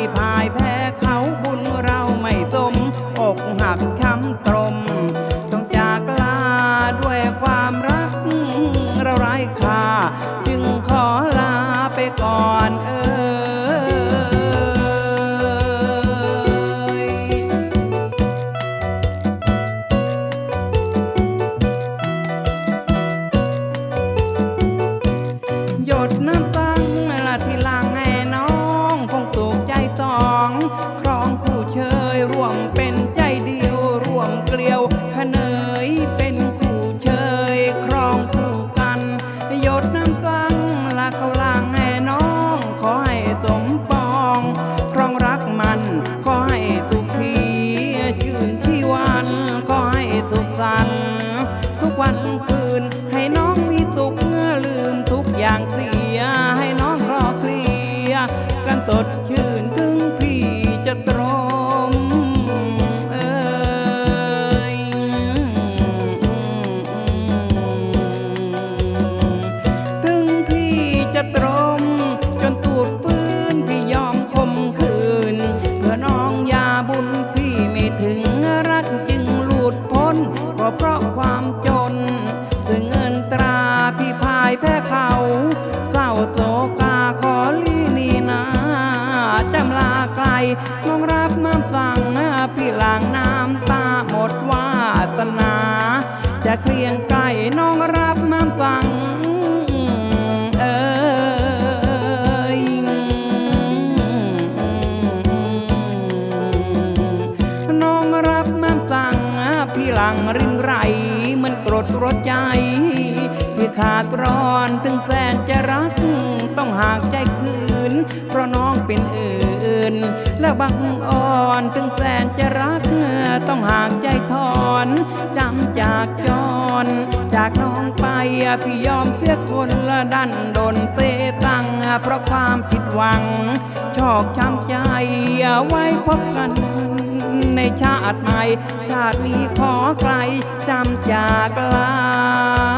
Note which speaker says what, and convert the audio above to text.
Speaker 1: ที่พ่ายแพ้เขาบุญเราไม่สมอกหักช้ำตรมต้องจากลาด้วยความรักเราไร้ค่า จึงขอลาไปก่อนเออ อย่างเสียให้น้องรอเคลียกันตดชื่นถึงพี่จะตรมเอ้ยถึงพี่จะตรม จนตูดปืนพี่ยอมคมคืน เพื่อน้องยาบุญพี่ไม่ถึงรักจึงหลุดพ้นก็เพราะความจน ถึงเงินตราพี่พายแพ้ น้องรับมาฟังพี่หลังน้ำตาหมดวาสนา จะเคลียงไก่น้องรับมาฟังเออน้องรับมาฟังพี่หลังริงไรมันกรดรถใจที่ขาดร้อนถึงแฟนจะ บังอ่อนถึงแฟนจะรักต้องห่ากใจถอนจำจากจร จากน้องไปพี่ยอมเสียคนละดันโดนเตตั้งเพราะความผิดหวัง ชอกช้ำใจไว้พบกันในชาติใหม่ ชาตินี้ขอไกลจำจากลา